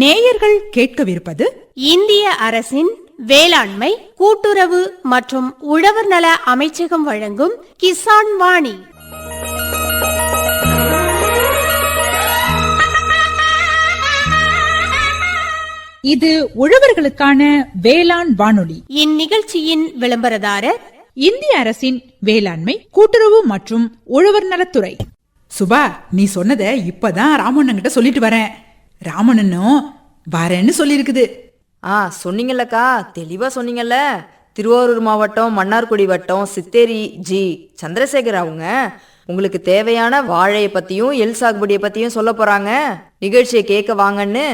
நேயர்கள் கேட்கவிருப்பது இந்திய அரசின் வேளாண்மை கூட்டுறவு மற்றும் உழவர் நல அமைச்சகம் வழங்கும் கிசான் வாணி. இது உழவர்களுக்கான வேளாண் வானொலி. இந்நிகழ்ச்சியின் விளம்பரதாரர் இந்திய அரசின் வேளாண்மை கூட்டுறவு மற்றும் உழவர் நலத்துறை. சுபா நீ சொன்னத இப்பதான் ராமண்ணன் கிட்ட சொல்லிட்டு வரேன். ராமண்ணனும் வரேன்னு சொல்லியிருக்குது ஆ சொன்னீங்கல்லக்கா. தெளிவா சொன்னீங்கல்ல. திருவாரூர் மாவட்டம் மன்னார்குடி வட்டம் சித்தேரி ஜி. சந்திரசேகர் அவங்க உங்களுக்கு தேவையான வாழையை பத்தியும் எல் சாகுபடியை பத்தியும் சொல்ல போறாங்க. நிகழ்ச்சியை கேட்க வாங்கன்னு.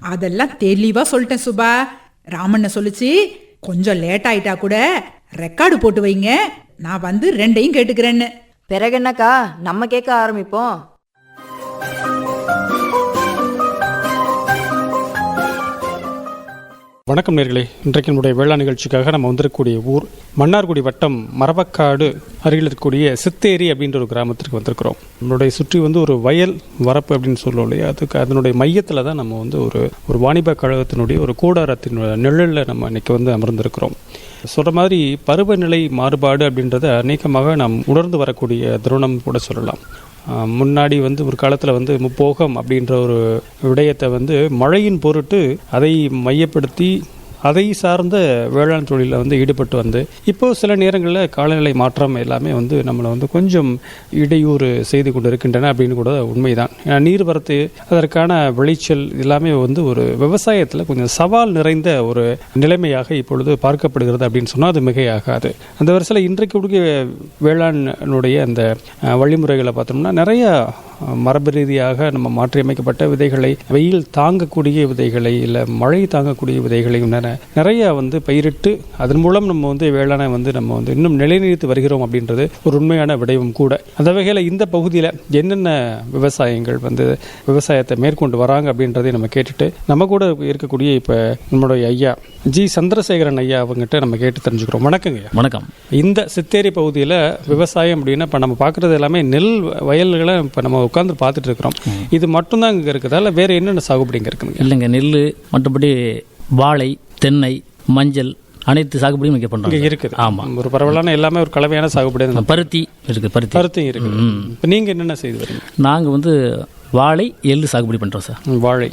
அதெல்லாம் தெளிவா சொல்லிட்டேன் சுபா. ராமண்ண சொல்லுச்சு கொஞ்சம் லேட் ஆயிட்டா கூட ரெக்கார்டு போட்டு வைங்க. நான் வந்து ரெண்டையும் கேட்டுக்கிறேன்னு. பிறகு என்னக்கா? நம்ம கேட்க ஆரம்பிப்போம். வணக்கம் நேர்களே. இன்றைக்கு நம்முடைய வேளாண் நிகழ்ச்சிக்காக நம்ம வந்திருக்கக்கூடிய ஊர் மன்னார்குடி வட்டம் மரவக்காடு அருகில் இருக்கக்கூடிய சித்தேரி அப்படின்ற ஒரு கிராமத்திற்கு வந்திருக்கிறோம். நம்மளுடைய சுற்றி வந்து ஒரு வயல் வரப்பு அப்படின்னு சொல்லுவோம் இல்லையா? அதுக்கு அதனுடைய மையத்தில் தான் நம்ம வந்து ஒரு ஒரு வாணிப கழகத்தினுடைய ஒரு கூடாரத்தின் நிழலில் நம்ம இன்னைக்கு வந்து அமர்ந்திருக்கிறோம். சொல்கிற மாதிரி பருவநிலை மாறுபாடு அப்படின்றத அநேகமாக நாம் உணர்ந்து வரக்கூடிய தருணம் கூட சொல்லலாம். முன்னாடி வந்து ஒரு காலத்தில் வந்து முப்போகம் அப்படின்ற ஒரு விடயத்தை வந்து மழையின் பொருட்டு அதை மையப்படுத்தி அதை சார்ந்த வேளாண் தொழிலில் வந்து ஈடுபட்டு வந்து இப்போ சில நேரங்களில் காலநிலை மாற்றம் எல்லாமே வந்து நம்மளை வந்து கொஞ்சம் இடையூறு செய்து கொண்டு இருக்கின்றன அப்படின்னு கூட உண்மைதான். ஏன்னா நீர்வரத்து அதற்கான விளைச்சல் எல்லாமே வந்து ஒரு விவசாயத்தில் கொஞ்சம் சவால் நிறைந்த ஒரு நிலைமையாக இப்பொழுது பார்க்கப்படுகிறது அப்படின்னு சொன்னால் அது மிகையாகாது. அந்த வரிசையில் இன்றைக்கு கூட வேளாண்னுடைய அந்த வழிமுறைகளை பார்த்தோம்னா நிறைய மரபு ரீதியாக நம்ம மாற்றியமைக்கப்பட்ட விதைகளை வெயில் தாங்கக்கூடிய விதைகளை இல்லை மழை தாங்கக்கூடிய விதைகளையும் நிற- நிறைய வந்து பயிரிட்டு அதன் மூலம் நம்ம வந்து வேளாணை வந்து நம்ம வந்து இன்னும் நிலைநிறுத்தி வருகிறோம் அப்படின்றது ஒரு உண்மையான விடயம் கூட. அந்த வகையில் இந்த பகுதியில் என்னென்ன விவசாயங்கள் வந்து விவசாயத்தை மேற்கொண்டு வராங்க அப்படின்றதை நம்ம கேட்டுட்டு நம்ம கூட இருக்கக்கூடிய இப்போ நம்மளுடைய ஐயா ஜி சந்திரசேகரன் ஐயா அவங்ககிட்ட நம்ம கேட்டு தெரிஞ்சுக்கிறோம். வணக்கங்க வணக்கம். இந்த சித்தேரி பகுதியில் விவசாயம் அப்படின்னா இப்போ நம்ம பார்க்குறது எல்லாமே நெல் வயல்களை இப்போ நம்ம உட்காந்து பார்த்துட்டு இருக்கிறோம் இது மட்டும்தான் இங்கே இருக்குதா? இல்லை வேறு என்னென்ன சாகுபடி இங்கே இருக்குதுங்க? இல்லைங்க நெல் மற்றபடி வாழை தென்னை மஞ்சள் அனைத்து சாகுபடியும் இங்கே இங்கே பண்ணுறாங்க இருக்குது. ஆமாம் ஒரு பரவலான எல்லாமே ஒரு கலவையான சாகுபடி பருத்தி இருக்குது பருத்தி. கருத்தும் இருக்குது. இப்போ நீங்கள் என்னென்ன செய்து வரீங்க? நாங்கள் வந்து வாழை எள்ளு சாகுபடி பண்ணுறோம் சார். வாழை.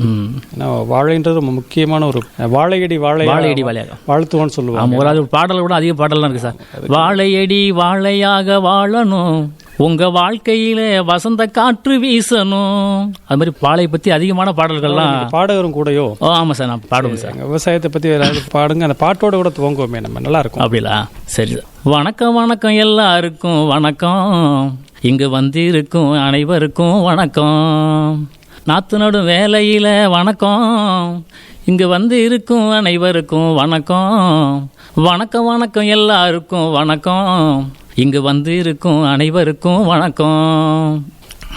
ஏன்னா வாழைன்றது ரொம்ப முக்கியமான ஒரு வாழையடி வாழை வாழையடி வாழையாக. வாழ்த்துவான்னு சொல்லுவாங்க. ஆமாம் ஒரு அது பாடலை விட அதிக பாடலாம் இருக்குது சார். வாழையடி வாழையாக வாழணும். உங்க வாழ்க்கையில வசந்த காற்று வீசணும். அது மாதிரி வாழையை பற்றி அதிகமான பாடல்கள்லாம் பாடகரும் கூடயோ? ஓ ஆமாம் சார் நான் பாடுவேன் சார். விவசாயத்தை பற்றி ஏதாவது பாடுங்க அந்த பாட்டோட கூட துவங்குவோமே நம்ம நல்லா இருக்கும் சரி சார். வணக்கம் வணக்கம் எல்லாருக்கும் வணக்கம். இங்கு வந்திருக்கும் அனைவருக்கும் வணக்கம். நாத்து நடும் வேலையில வணக்கம். இங்கு வந்து இருக்கும் அனைவருக்கும் வணக்கம். வணக்கம் வணக்கம் எல்லாருக்கும் வணக்கம். இங்கு வந்து இருக்கும் அனைவருக்கும் வணக்கம்.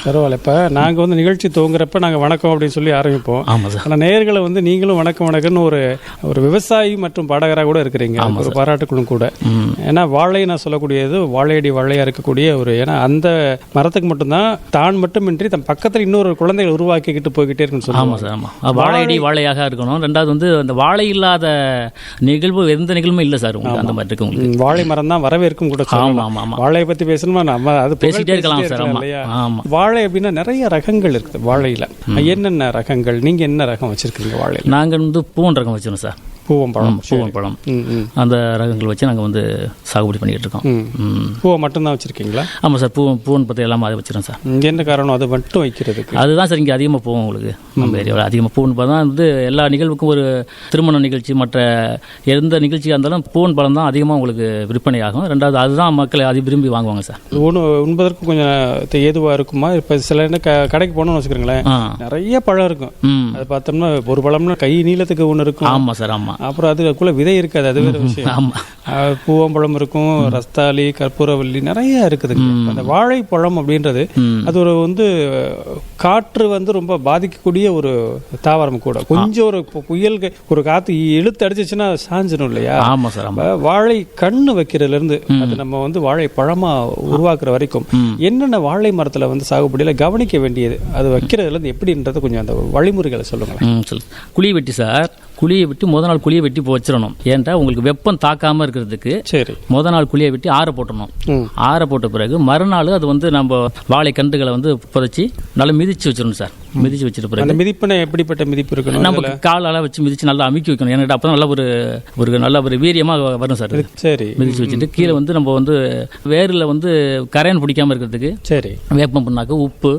பரவாயில்ல. இப்போ நாங்கள் வந்து நிகழ்ச்சி துவங்குறப்ப நாங்கள் வணக்கம் அப்படின்னு சொல்லி ஆரம்பிப்போம். ஆமாம் சார். ஆனால் நேயர்களை வந்து நீங்களும் வணக்கம் வணக்கம்னு ஒரு ஒரு விவசாயி மற்றும் பாடகராக கூட இருக்கிறீங்க. ஒரு பாராட்டுக்களும் கூட. ஏன்னா வாழை நான் சொல்லக்கூடியது வாழையடி வாழையா இருக்கக்கூடிய ஒரு ஏன்னா அந்த மரத்துக்கு மட்டும்தான் தான் மட்டுமின்றி தன் பக்கத்தில் இன்னொரு குழந்தைகள் உருவாக்கிக்கிட்டு போய்கிட்டே இருக்குன்னு ஆமாம் சொல்லுவாங்க சார் ஆமாம். வாழையடி வாழையாக இருக்கணும். ரெண்டாவது வந்து அந்த வாழை இல்லாத நிகழ்வு எந்த நிகழ்வுமே இல்லை சார் அந்த மாதிரி இருக்கு உங்களுக்கு ம், வாழை மரம் தான் வரவேற்கும் கூட ஆமாம் ஆமாம் ஆமாம். வாழையை பத்தி பேசணுமா? நம்ம அது பேசிட்டே இருக்கலாம் சார், ஆமா. இல்லையா? ஆமா. வாழை அப்படின்னா நிறைய ரகங்கள் இருக்குது வாழையில. என்னென்ன ரகங்கள்? நீங்க என்ன ரகம் வச்சிருக்கீங்க வாழையில? நாங்கள் வந்து பூவன் ரகம் வச்சிருக்கோம் சார். பூவம்பழம். ம், பூவன் பழம் ம், ம். அந்த ரகங்கள் வச்சு நாங்கள் வந்து சாகுபடி பண்ணிட்டு இருக்கோம். பூவை மட்டும்தான் வச்சிருக்கீங்களா? ஆமாம் சார். பூவன் பூவன் பற்றி எல்லாமே அதை வச்சிருக்கோம் சார். இங்க என்ன காரணம்? அது மட்டும் வைக்கிறதுக்கு. அதுதான் சார். இங்கே அதிகமாக போகும் உங்களுக்கு நம்ம ஏரியாவில். அதிகமாக பூவன் பழம் தான் வந்து எல்லா நிகழ்வுக்கும் ஒரு திருமண நிகழ்ச்சி. மற்ற எந்த நிகழ்ச்சியாக இருந்தாலும் பூவன் பழம் தான் அதிகமாக உங்களுக்கு விற்பனை ஆகும் ரெண்டாவது அதுதான் மக்கள் அதிக விரும்பி வாங்குவாங்க சார். உணவு உண்பதற்கும் கொஞ்சம் த- ஏதுவா இருக்குமா? இப்ப சில என்ன க- கடைக்கு போனோம்னு வச்சுக்கோங்களேன். ஆ. நிறைய பழம் இருக்கும். ம். அது பார்த்தோம்னா ஒரு பழம்னா கை நீளத்துக்கு ஒன்று இருக்கும். ஆமாம் சார். ஆமாம் அப்புறம் அதுக்குள்ள விதை இருக்காது அது வேற விஷயம். பூவம்பழம் இருக்கும் ரஸ்தாலி கற்பூரவல்லி நிறைய இருக்குது அந்த வாழைப்பழம் அப்படின்றது அது ஒரு வந்து காற்று வந்து ரொம்ப பாதிக்கக்கூடிய ஒரு தாவரம் கூட. கொஞ்சம் ஒரு புயல் ஒரு காத்து இழுத்து அடிச்சிச்சுன்னா சாஞ்சிடும் இல்லையா? ஆமா சார் வாழை கண்ணு வைக்கிறதுல இருந்து அது நம்ம வந்து வாழை பழமா உருவாக்குற வரைக்கும் என்னென்ன வாழை மரத்துல வந்து சாகுபடியில கவனிக்க வேண்டியது அது வைக்கிறதுல இருந்து எப்படின்றது கொஞ்சம் அந்த வழிமுறைகளை சொல்லுங்களேன். ம் சொல்லு குழி வெட்டி சார் குழியை வெட்டி முத நாள் குழியை வெட்டி வச்சிடணும். ஏன்டா? உங்களுக்கு வெப்பம் தாக்காம இருக்கிறதுக்கு சரி. முத நாள் குழியை வெட்டி ஆற போட்டணும். ஆற போட்ட பிறகு மறுநாள் அது வந்து நம்ம வாழை கன்றுகளை வந்து புதைச்சி நல்லா மிதிச்சு வச்சிடணும் சார். மிதிச்சு வச்சிட்ட பிறகு மிதிப்பனை எப்படிப்பட்ட மிதிப்பு இருக்கணும்? நம்ம காலால வச்சு மிதிச்சு நல்லா அமுக்கி வைக்கணும். ஏன்னா அப்போ நல்ல ஒரு ஒரு நல்ல ஒரு வீரியமா வரும் சார். சரி. மிதிச்சு வச்சுட்டு கீழே வந்து நம்ம வந்து வேரில் வந்து கரையான் பிடிக்காம இருக்கிறதுக்கு சரி. வேப்பம் புண்ணாக்கு உப்பு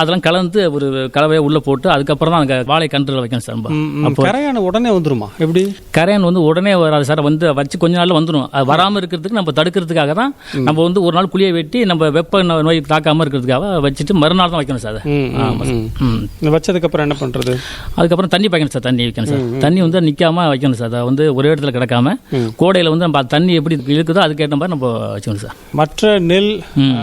அதெல்லாம் கலந்து ஒரு கலவையை உள்ள போட்டு அதுக்கப்புறம் தான் வாழை கன்றுகளை வைக்கணும் சார் நம்ம. கரையான உடனே வந்துருமா? எப்படி? கரையான் வந்து உடனே வராது சார். வந்து வச்சு கொஞ்ச நாள்ல வந்துடும் அது வராம இருக்கிறதுக்கு நம்ம தடுக்கிறதுக்காக தான் நம்ம வந்து ஒரு நாள் குழியை வெட்டி நம்ம வெப்ப நோய் தாக்காம இருக்கிறதுக்காக வச்சுட்டு மறுநாள் தான் வைக்கணும் சார். அதை ம், ம், ஆமா சார். ம். ம். இந்த வச்சதுக்கு அப்புறம் என்ன பண்றது? அதுக்கப்புறம் தண்ணி பாய்க்கணும் சார். தண்ணி வைக்கணும் சார். தண்ணி வந்து நிக்காம வைக்கணும் சார். அதை வந்து ஒரே இடத்துல கிடக்காம கோடையில வந்து நம்ம தண்ணி எப்படி இழுக்குதோ அதுக்கேற்ற மாதிரி நம்ம வச்சுக்கணும் சார். மற்ற நெல்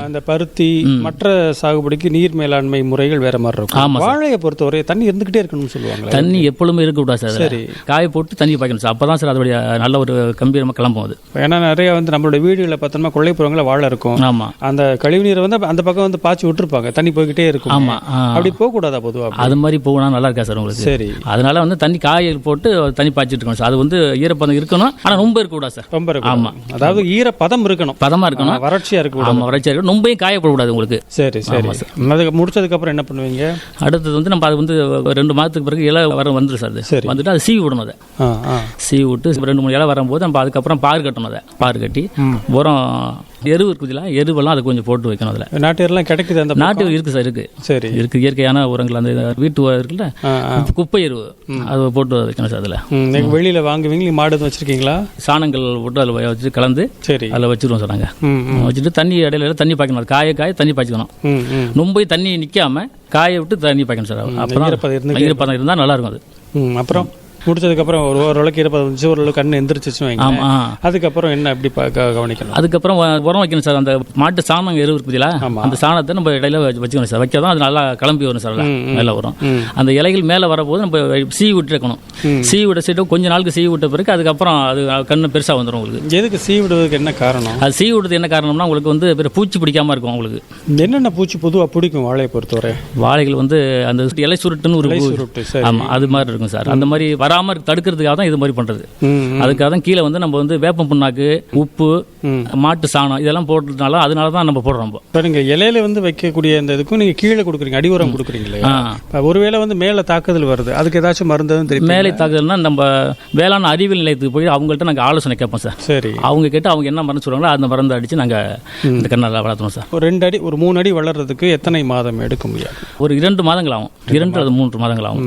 அந்த பருத்தி மற்ற சாகுபடிக்கு நீர் மேலாண்மை முறைகள் வேற மாதிரி இருக்கும். வாழையை பொறுத்தவரை தண்ணி இருந்துகிட்டே இருக்கணும்னு சொல்லுவாங்களே. தண்ணி எப்பொழுதுமே இருக்க கூடாது சார். சரி. காய போட்டு தண்ணி பாய்க்கணும் சார். அப்பதான் சார் அதோடைய நல்ல ஒரு கம்பீரமா கிளம்பும் அது. ஏன்னா நிறைய வந்து நம்மளோட வீடுகளில் பார்த்தோம்னா கொள்ளைப்புறங்களில் வாழை இருக்கும். ஆமா. அந்த கழிவுநீரை வந்து அந்த பக்கம் வந்து பாய்ச்சி விட்டுருப்பாங்க. தண்ணி போய்கிட்டே இருக்கும். ஆமா ஆ. அப்படி போகக்கூடாதா பொதுவா அது மாதிரி போனா நல்லா இருக்கா சார் உங்களுக்கு? சரி. அதனால வந்து தண்ணி காய போட்டு தண்ணி பாய்ச்சிட்டு இருக்கணும் சார். அது வந்து ஈரப்பதம் இருக்கணும். ஆனா ரொம்ப இருக்கக்கூடாது சார். ரொம்ப இருக்கும் ஆமா. அதாவது ஈர பதம் இருக்கணும். பதமா இருக்கணும். ஆ, வறட்சியா இருக்க ஆமா வறட்சியா இருக்கணும். ரொம்பவும் காயப்படக்கூடாது உங்களுக்கு. சரி சரி. அதுக்கு முடிச்சதுக்கு அப்புறம் என்ன பண்ணுவீங்க? அடுத்தது வந்து நம்ம அது வந்து ரெண்டு மாதத்துக்கு பிறகு இலை வர வந்துடும் சார் அது. சரி. வந்துட்டு அதை சீவி விடணும் அதை. சீவி விட்டு ரெண்டு மூணு இலை வரும்போது நம்ம அதுக்கப்புறம் பார் கட்டணும் அதை. பார் கட்டி உரம் எருவு இருக்குதுல எருவெல்லாம் அதை கொஞ்சம் போட்டு வைக்கணும் அதில். நாட்டு எல்லாம் கிடைக்குது அந்த நாட்டு இருக்கு சார் இருக்கு சரி. இருக்கு இயற்கையான உரங்கள் அந்த வீட்டு இருக்குல்ல. குப்பை எருவு. அதை போட்டு வைக்கணும் சார் அதில். ம், நீங்க வெளியில வாங்குவீங்க மாடு வச்சிருக்கீங்களா? சாணங்கள் போட்டு அதில் வச்சு கலந்து சரி. அதில் வச்சிருவோம் சார் நாங்கள் வச்சுட்டு தண்ணி இடையில தண்ணி பாய்க்கணும். அது காய காய தண்ணி பாய்ச்சிக்கணும். ரொம்ப தண்ணி நிக்காம காய விட்டு தண்ணி பாய்க்கணும் சார். ஈரப்பதம் இருந்துட்டே ஈரப்பதம் இருந்தால் நல்லா இருக்கும் அது. அப்புறம்? முடிச்சதுக்கு அப்புறம் ஒரு ஓரளவுக்கு இருபது நிமிஷம் ஓரளவுக்கு கண்ணு எந்திரிச்சிச்சு வைங்க அதுக்கப்புறம் என்ன எப்படி கவனிக்கணும்? அதுக்கப்புறம் உரம் வைக்கணும் சார். அந்த மாட்டு சாணம் எருவு இருக்குதுல ஆமா. அந்த சாணத்தை நம்ம இடையில வச்சு- வச்சுக்கணும் சார். வைக்க தான் அது நல்லா கிளம்பி வரும் சார் மேலே வரும் அந்த இலைகள் மேலே வரப்போது நம்ம சீ விட்டு இருக்கணும் சீ விட சீட்டு கொஞ்ச நாளுக்கு சீ விட்ட பிறகு அதுக்கப்புறம் அது கண்ணு பெருசாக வந்துடும் உங்களுக்கு. எதுக்கு சீ விடுவதுக்கு என்ன காரணம்? அது சீ விடுறது என்ன காரணம்னா உங்களுக்கு வந்து பூச்சி பிடிக்காம இருக்கும் உங்களுக்கு. என்னென்ன பூச்சி பொதுவா பிடிக்கும் வாழையை பொறுத்தவரை? வாழைகள் வந்து அந்த இலை சுருட்டுன்னு ஒரு இலை பூ- சுருட்டு, சரி. ஆமா அது மாதிரி இருக்கும் சார். அந்த மாதிரி வராம இருக்க- தடுக்கிறதுக்காக தான் இது மாதிரி பண்றது. அதுக்காக தான் கீழே வந்து நம்ம வந்து வேப்பம் புண்ணாக்கு உப்பு மாட்டு சாணம் இதெல்லாம் போட்டதுனால அதனால தான் நம்ம போடுறோம் இப்போ. இப்போ நீங்க இலையில வந்து வைக்கக்கூடிய இந்த இதுக்கும் நீங்க கீழே கொடுக்குறீங்க அடி உரம் கொடுக்குறீங்க இல்லையா? ஆ. இப்ப ஒருவேளை வந்து மேல தாக்குதல் வருது அதுக்கு ஏதாச்சும் மருந்து தெரியும் மேலே தாக்குதல்னா நம்ம வேளாண் அறிவியல் நிலையத்துக்கு போய் அவங்கள்ட்ட நாங்கள் ஆலோசனை கேட்போம் சார். சரி. அவங்க கேட்டு அவங்க என்ன மருந்து சொல்றாங்களோ அந்த மருந்து அடிச்சு நாங்கள் இந்த கண்ணால் வளர்த்துறோம் சார். ஒரு ரெண்டு அடி ஒரு மூணு அடி வளர்றதுக்கு எத்தனை மாதம் எடுக்க முடியாது? ஒரு இரண்டு மாதங்கள் ஆகும் இரண்டு அல்லது மூன்று மாதங்கள் ஆகும்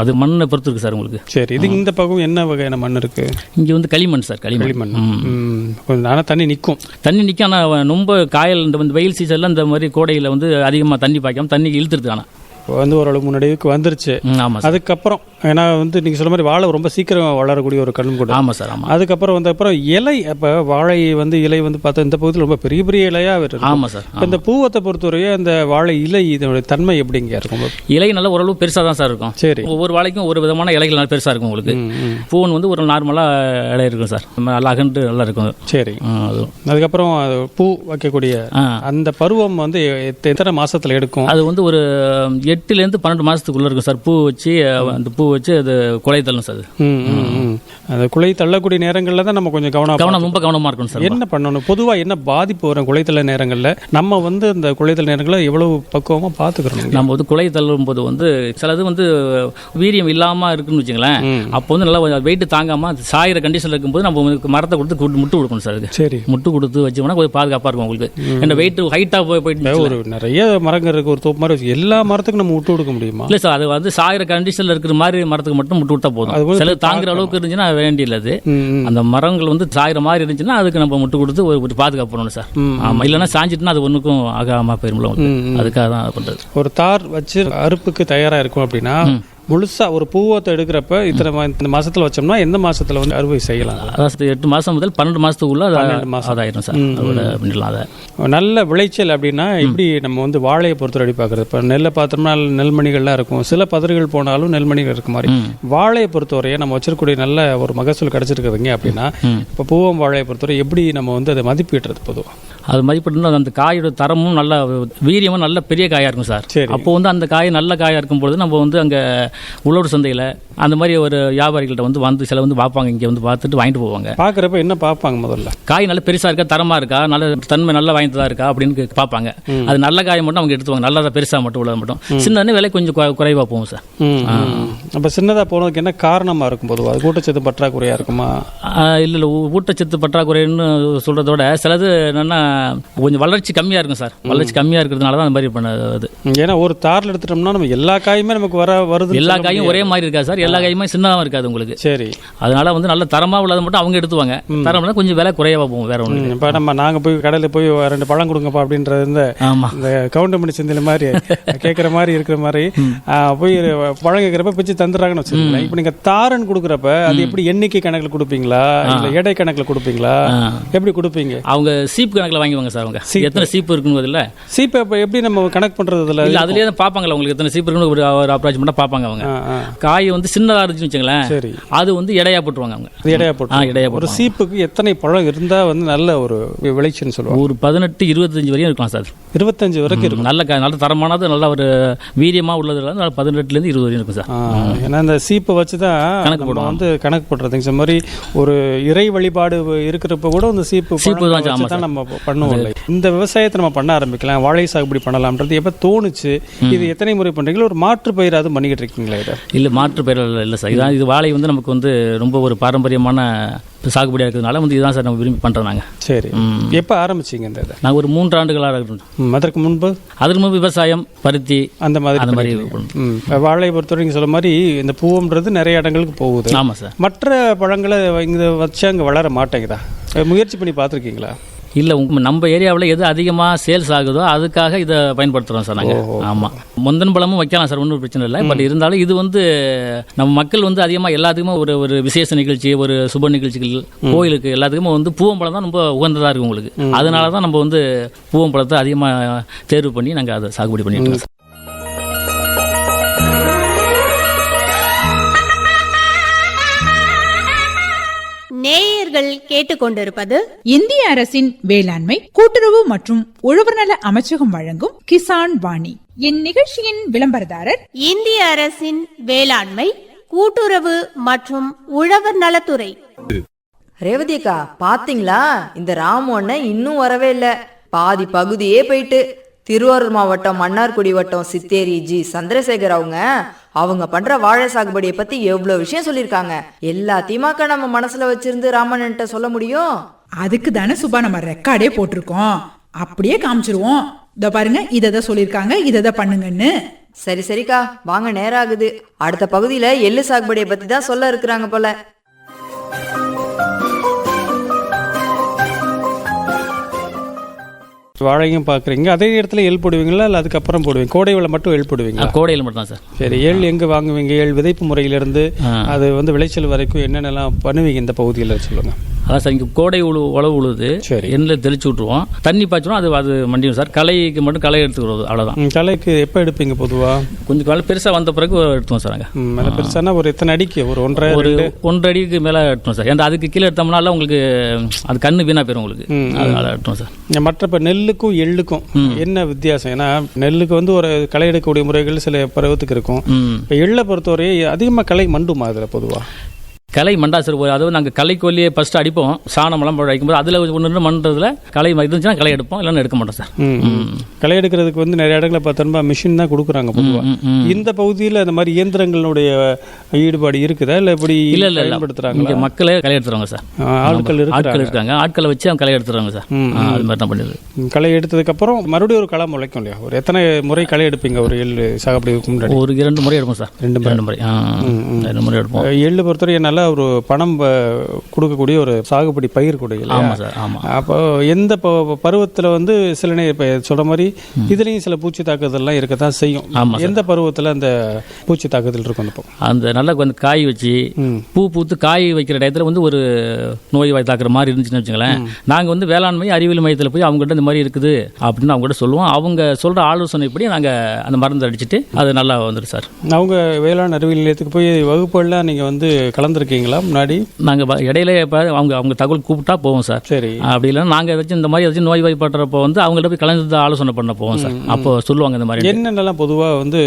அது மண்ணை பொறுத்து இருக்கு சார் உங்களுக்கு. சரி. இது இந்த பக்கம் என்ன வகையான மண் இருக்கு? இங்கே வந்து களிமண் சார் களிமண். களிமண். ம். கொஞ்சம் ஆனா தண்ணி நிக்கும். தண்ணி நிற்க ஆனால் ரொம்ப காயல் இந்த வந்து வெயில் சீசன்ல இந்த மாதிரி கோடையில் வந்து அதிகமாக தண்ணி பாய்க்காம தண்ணி இழுத்துருது ஆனால் வந்து ஓரளவு முன்னாடிக்கு வந்துருச்சு. ஆமாம் சார். அதுக்கப்புறம் ஏன்னா வந்து நீங்க சொல்ல மாதிரி வாழை ரொம்ப சீக்கிரம் வளரக்கூடிய ஒரு கண்ணும் கூட. ஆமாம் சார் ஆமாம் அதுக்கப்புறம் வந்த அப்புறம் இலை அப்ப வாழை வந்து இலை வந்து பார்த்தா இந்த பகுதியில் ரொம்ப பெரிய பெரிய இலையா இருக்கும். ஆமாம் சார் இப்ப இந்த பூவத்தை பொறுத்தவரையே அந்த வாழை இலை இதனுடைய தன்மை எப்படிங்க இருக்கும்? இலை நல்லா ஓரளவு பெருசாக தான் சார் இருக்கும். சரி. ஒவ்வொரு வாழைக்கும் ஒரு விதமான இலைகள் நல்லா பெருசாக இருக்கும் உங்களுக்கு. பூவன் வந்து ஒரு நார்மலாக இலை இருக்கும் சார். நல்லா அகண்டு நல்லா இருக்கும். சரி. அதுக்கப்புறம் அது பூ வைக்கக்கூடிய அந்த பருவம் வந்து எத்த- எத்தனை மாசத்துல எடுக்கும்? அது வந்து ஒரு எட்டுலேருந்து பன்னெண்டு மாதத்துக்குள்ளே இருக்கும் சார். பூ வச்சு அந்த பூ வச்சு அது கொலை தள்ளும் சார் அது ம், ம். அந்த குலை தள்ளக்கூடிய நேரங்கள்ல தான் நம்ம கொஞ்சம் கவனம் கவனம் ரொம்ப கவனமாக இருக்கணும் சார் என்ன பண்ணணும்? பொதுவா என்ன பாதிப்பு வரும் குலைத்தள்ள நேரங்கள்ல? நம்ம வந்து இந்த குலைத்தல் நேரங்களில் எவ்வளவு பக்குவமா பாத்துக்கிறோம் நம்ம வந்து குலை தள்ளும் போது வந்து சிலது வந்து வீரியம் இல்லாம இருக்குன்னு வச்சுங்களேன் அப்போ வந்து நல்லா வெயிட் தாங்காம அது சாயிற கண்டிஷன்ல இருக்கும்போது நம்ம மரத்தை கொடுத்து முட்டு கொடுக்கணும் சார் சரி. முட்டு கொடுத்து வச்சோம்னா கொஞ்சம் பாதுகாப்பா இருக்கும் உங்களுக்கு ஏன்னா வெயிட் ஹைட்டா போய் போயிட்டு ஒரு நிறைய மரங்கள் இருக்கு ஒரு தோப்பு மாதிரி எல்லா மரத்துக்கும் நம்ம விட்டு கொடுக்க முடியுமா? இல்ல சார் அது வந்து சாயிற கண்டிஷன்ல இருக்கிற மாதிரி மரத்துக்கு மட்டும் முட்டு விட்டா போதும். சில தாங்குற அளவுக்கு இருந்துச்சுன்னா வேண்டியது. அது. அந்த மரங்கள் வந்து சாயிற மாதிரி இருந்துச்சுன்னா அதுக்கு நம்ம முட்டு கொடுத்து ஒரு பாதுகாப்பு பண்ணணும் சார். ஆமா இல்லைன்னா சாஞ்சிட்டுனா அது ஒண்ணுக்கும் ஆகாம போயிரும்ல உங்களுக்கு. அதுக்காக தான் அது பண்றது. ஒரு தார் வச்சு அறுப்புக்கு தயாரா இருக்கும் அப்படின்னா முழுசா ஒரு பூவத்தை எடுக்கிறப்ப இத்தனை இந்த மாசத்துல வச்சோம்னா எந்த மாசத்துல வந்து அறுவடை செய்யலாம்? அதாவது எட்டு மாதம் முதல் பன்னெண்டு மாதத்துக்குள்ள பன்னெண்டு மாசம். அதாயிரும் சார். பண்ணிடலாம் அதை. நல்ல விளைச்சல் அப்படின்னா எப்படி நம்ம வந்து வாழையை பொறுத்த அடி பார்க்குறது? இப்போ நெல்லை பார்த்தோம்னா நெல்மணிகள்லாம் இருக்கும். சில பதறுகள் போனாலும் நெல்மணிகள் இருக்க மாதிரி. வாழையை பொறுத்தவரையை நம்ம வச்சிருக்கக்கூடிய நல்ல ஒரு மகசூல் கிடைச்சிருக்குதுங்க அப்படின்னா இப்போ பூவம் வாழையை பொறுத்தவரை எப்படி நம்ம வந்து அதை மதிப்பிடுறது பொதுவாக அது மதிப்பிட்டு அந்த காயோட தரமும் நல்ல வீரியமும் நல்ல பெரிய காயாக இருக்கும் சார். சரி. அப்போ வந்து அந்த காய் நல்ல காயாக இருக்கும் பொழுது நம்ம வந்து அங்கே உழவர் சந்தையில் அந்த மாதிரி ஒரு வியாபாரிகள்ட்ட வந்து வந்து சில வந்து பார்ப்பாங்க இங்கே வந்து பார்த்துட்டு வாங்கிட்டு போவாங்க. பார்க்குறப்ப என்ன பார்ப்பாங்க முதல்ல? காய் நல்ல பெருசாக இருக்கா தரமாக இருக்கா நல்ல தன்மை நல்லா வாய்ந்ததா இருக்கா அப்படின்னு பார்ப்பாங்க. அது நல்ல காயை மட்டும் அவங்க எடுத்துவாங்க நல்லதா பெருசாக மட்டும் உள்ளது மட்டும். சின்னன்னு விலை கொஞ்சம் குறை- குறைவா போகும் சார். அப்போ சின்னதாக போனதுக்கு என்ன காரணமாக இருக்கும் பொதுவாக அது கூட்டச்சத்து பற்றாக்குறையாக இருக்குமா? இல்லை இல்லை. ஊட்டச்சத்து பற்றாக்குறைன்னு சொல்கிறத விட சிலது என்னென்னா கொஞ்சம் வளர்ச்சி கம்மியாக இருக்கும் சார். வளர்ச்சி கம்மியாக இருக்கிறதுனால தான் அந்த மாதிரி பண்ணது ஏன்னா ஒரு தாரில் எடுத்துட்டோம்னா நம்ம எல்லா காயுமே நமக்கு வர வருது எல்லா காயும் ஒரே மாதிரி இருக்கா சார். எல்லா காயுமே சின்னதாக இருக்காது உங்களுக்கு. சரி. அதனால வந்து நல்ல தரமாக உள்ளதை மட்டும் அவங்க எடுத்துவாங்க. தரம்னா கொஞ்சம் விலை குறையவா போகும் வேற ஒன்று இப்போ நம்ம நாங்கள் போய் கடையில் போய் ரெண்டு பழம் கொடுங்கப்பா அப்படின்றது இந்த ஆமாம் இந்த கவுண்டமணி செந்தில் மாதிரி கேட்குற மாதிரி இருக்கிற மாதிரி போய் பழம் கேட்குறப்ப பிச்சு தந்துடுறாங்கன்னு வச்சுக்கோங்களேன். இப்போ நீங்கள் தாரன் கொடுக்குறப்ப அது எப்படி எண்ணிக்கை கணக்கில் கொடுப்பீங்களா? இல்லை எடை கணக்கில் கொடுப்பீங்களா? எப்படி கொடுப்பீங்க? அவங்க சீப்பு கணக்கில் வாங்குவாங்க சார் அவங்க. எத்தனை சீப்பு இருக்குன்னு இல்லை சீப்பை இப்போ எப்படி நம்ம கணக்கு பண்ணுறது இல்லை அதுலேயே தான் பார்ப்பாங்களா உங்களுக்கு எத்தனை சீப்பு இருக்குன்னு ஒரு அப்ராச் பண்ணால் பார்ப்பாங்க அவங்க. காய் வந்து சின்னதாக இருந்துச்சுன்னு வச்சுங்களேன் சரி. அது வந்து எடையா போட்டுருவாங்க அவங்க. ஆ போட்டு எடையா ஒரு போட்டு சீப்புக்கு எத்தனை பழம் இருந்தால் வந்து நல்ல ஒரு விளைச்சல்னு சொல்லுவாங்க? ஒரு பதினெட்டு இருபத்தஞ்சு வரையும் இருக்கலாம் சார். இருபத்தஞ்சு வரைக்கும் இருக்கும். நல்ல கா- நல்ல தரமானது நல்ல ஒரு வீரியமாக உள்ளது நல்ல பதினெட்டுலேருந்து இருபது வரையும் இருக்கும் சார். ஏன்னா இந்த சீப்பை வச்சு தான் கணக்கு நம்ம வந்து கணக்கு போடுறது. இந்த மாதிரி ஒரு இறை வழிபாடு இருக்கிறப்ப கூட இந்த சீப்பு சீப்பு தான், நம்ம பண்ணுவோம் இல்லை இந்த விவசாயத்தை நம்ம பண்ண ஆரம்பிக்கலாம். வாழை சாகுபடி பண்ணலாம்ன்றது எப்போ தோணுச்சு? இது எத்தனை முறை பண்றீங்களா ஒரு மாற்று பயிராவது பண்ணிக்கிட்டு இருக்கீங்களா இதை? இல்லை மாற்று பெயர்கள் இல்லை சார். இதான் இது வாழை வந்து நமக்கு வந்து ரொம்ப ஒரு பாரம்பரியமான சாகுபடியாக இருக்கிறதுனால வந்து இதுதான் சார் நம்ம விரும்பி பண்ணுறோம் நாங்கள் சரி. எப்போ ஆரம்பிச்சீங்க இந்த இதை? நாங்கள் ஒரு மூன்று ஆண்டுகளாக இருக்கோம் ம், அதற்கு முன்பு? அதற்கு முன்பு விவசாயம் பருத்தி அந்த மாதிரி அந்த மாதிரி வாழையை பொறுத்தவரை நீங்க சொல்ல மாதிரி இந்த பூவம்ன்றது நிறைய இடங்களுக்கு போகுது. ஆமாம் சார். மற்ற பழங்களை இங்க வச்சு அங்க வளர மாட்டேங்குதா? முயற்சி பண்ணி பார்த்துருக்கீங்களா? இல்லை உங்க நம்ம ஏரியாவில் எது அதிகமாக சேல்ஸ் ஆகுதோ அதுக்காக இதை பயன்படுத்துகிறோம் சார் நாங்கள் ஆமாம் முந்தன் பழமும் வைக்கலாம் சார் ஒன்றும் பிரச்சனை இல்லை. பட் இருந்தாலும் இது வந்து நம்ம மக்கள் வந்து அதிகமாக எல்லாத்துக்குமே ஒரு ஒரு விசேஷ நிகழ்ச்சி ஒரு சுப நிகழ்ச்சிகள் கோயிலுக்கு எல்லாத்துக்குமே வந்து பூவம்பழம் தான் ரொம்ப உகந்ததாக இருக்கும் உங்களுக்கு. அதனால தான் நம்ம வந்து பூவம்பழத்தை அதிகமாக தேர்வு பண்ணி நாங்கள் அதை சாகுபடி பண்ணிட்டு இருக்கோம் நேயர்கள் கேட்டுக்கொண்டிருப்பது இந்திய அரசின் வேளாண்மை கூட்டுறவு மற்றும் உழவர் நல அமைச்சகம் வழங்கும் கிசான் வாணி. இந்நிகழ்ச்சியின் விளம்பரதாரர் இந்திய அரசின் வேளாண்மை கூட்டுறவு மற்றும் உழவர் நலத்துறை. ரேவதி அக்கா பாத்தீங்களா? இந்த ராமு அண்ணன் இன்னும் வரவே இல்ல. பாதி பகுதியே போயிட்டு. திருவாரூர் மாவட்டம் மன்னார்குடி வட்டம் சித்தேரி ஜி. சந்திரசேகர் அவங்க அவங்க பண்ற வாழை சாகுபடியை பத்தி எவ்வளவு விஷயம் சொல்லியிருக்காங்க. எல்லாத்தையுமாக்கா நம்ம மனசுல வச்சிருந்து ராமண்ணன்ட்ட சொல்ல முடியும்? அதுக்கு தானே சுபா நம்ம ரெக்கார்டே போட்டிருக்கோம். அப்படியே காமிச்சிருவோம். இதோ பாருங்க இதை சொல்லியிருக்காங்க இதை பண்ணுங்கன்னு. சரி சரிக்கா. வாங்க நேரம் ஆகுது. அடுத்த பகுதியில எள்ளு சாகுபடியை பத்தி தான் சொல்ல இருக்கிறாங்க போல. வாழையும் பார்க்குறீங்க. அதே இடத்துல எள் போடுவீங்களா? இல்லை அதுக்கப்புறம் போடுவீங்க? கோடை விலை மட்டும் எள் போடுவீங்களா? கோடையில் மட்டும் தான் சார். சரி எள் எங்க வாங்குவீங்க? எள் விதைப்பு முறையிலிருந்து. அது வந்து விளைச்சல் வரைக்கும் என்னென்னலாம் பண்ணுவீங்க? இந்த பகுதியில் சொல்லுங்க. அதான் சார் இங்கே கோடை உழு உழவு உழுது. எண்ணில் தெளிச்சு விட்ருவோம் தண்ணி பாய்ச்சிரும் அது அது மண்டியும் சார். களைக்கு மட்டும் களை எடுத்துக்கிறது அவ்வளோதான் களைக்கு எப்போ எடுப்பீங்க பொதுவா? கொஞ்சம் காலம் பெருசாக வந்த பிறகு எடுத்துவோம் சார் நாங்கள் ம், நல்ல பெருசானா ஒரு எத்தனை அடிக்கு? ஒரு ஒன்றரை ஒரு ஒன்றரை அடிக்கு மேலே எடுத்துவோம் சார். ஏன்னா அதுக்கு கீழே எடுத்தோம்னால உங்களுக்கு அது கண்ணு வீணாக போயிடும் உங்களுக்கு. அதனால எடுத்துவோம் சார். மற்ற இப்போ நெல்லுக்கும் எள்ளுக்கும் என்ன வித்தியாசம்? ஏன்னா நெல்லுக்கு வந்து ஒரு களை எடுக்கக்கூடிய முறைகள் சில பருவத்துக்கு இருக்கும். இப்போ எள்ளை பொறுத்தவரை அதிகமாக களை மண்டுமா அதில் பொதுவா? களை மண்டா சார் ஒரு அதாவது நாங்கள் களை கொல்லியே ஃபஸ்ட்டு அடிப்போம். சாணமெல்லாம் போட்டு அடிக்கும்போது அதில் ஒன்று மண்டதில் களை இருந்துச்சுன்னா களை எடுப்போம் இல்லைன்னா எடுக்க மாட்டோம் சார். களை எடுக்கிறதுக்கு வந்து நிறைய இடங்களில் பார்த்தோம்னா மிஷின் தான் கொடுக்குறாங்க பொதுவா. ம், ம். இந்த பகுதியில் அந்த மாதிரி இயந்திரங்களுடைய ஈடுபாடு இருக்குதா? இல்லை இப்படி இல்லை இல்லை பயன்படுத்துறாங்களா? இங்கே மக்களே களை எடுத்துருவாங்க சார். ஆட்கள் ஆட்கள் இருக்காங்க. ஆட்களை வச்சு அவங்க களை எடுத்துருவாங்க சார். அது மாதிரி தான் பண்ணிடுது ம், களை எடுத்ததுக்கு அப்புறம் மறுபடியும் ஒரு களை முளைக்கும் இல்லையா? ஒரு எத்தனை முறை களை எடுப்பீங்க? ஒரு எள்ளு முன்னாடி. ஒரு இரண்டு முறை எடுப்போம் சார். ரெண்டு ரெண்டு முறை. ரெண்டு முறை எடுப்போம். எள்ளு பொறுத்தவரை நல்ல நல்ல ஒரு பணம் கொடுக்கக்கூடிய ஒரு சாகுபடி பயிர் கூட இல்லையா? ஆமாம் சார் ஆமாம் அப்போ எந்த பருவத்துல வந்து சில நே இப்போ சொல்ற மாதிரி இதுலயும் சில பூச்சி தாக்குதல்லாம் இருக்கத்தான் செய்யும். ஆமா சார். எந்த பருவத்துல அந்த பூச்சி தாக்குதல் இருக்கும் அந்த அந்த நல்லா கொஞ்சம் காய் வச்சு. பூ பூத்து காய் வைக்கிற டயத்தில் வந்து ஒரு நோய் வாய் தாக்குற மாதிரி இருந்துச்சுன்னு வச்சுங்களேன் நாங்கள் வந்து வேளாண்மை அறிவியல் மையத்தில் போய் அவங்ககிட்ட இந்த மாதிரி இருக்குது அப்படின்னு அவங்ககிட்ட சொல்லுவோம். அவங்க சொல்கிற ஆலோசனைப்படி நாங்கள் அந்த மருந்து அடிச்சுட்டு அது நல்லா வந்துடும் சார். அவங்க வேளாண் அறிவியல் நிலையத்துக்கு போய் வகுப்புகள்லாம் நீங்க வந்து கலந்துருக்கீங்களா முன்னாடி? நாங்கள் இடையில இப்போ அவங்க அவங்க தகவல் கூப்பிட்டா போவோம் சார். சரி. அப்படி இல்லைன்னா நாங்கள் ஏதாச்சும் இந்த மாதிரி ஏதாச்சும் நோய் வாய்ப்படுறப்போ வந்து அவங்கள்ட்ட போய் கலந்து ஆலோசனை பண்ண போவோம் சார். அப்போ சொல்லுவாங்க இந்த மாதிரி. என்னென்னலாம் பொதுவா வந்து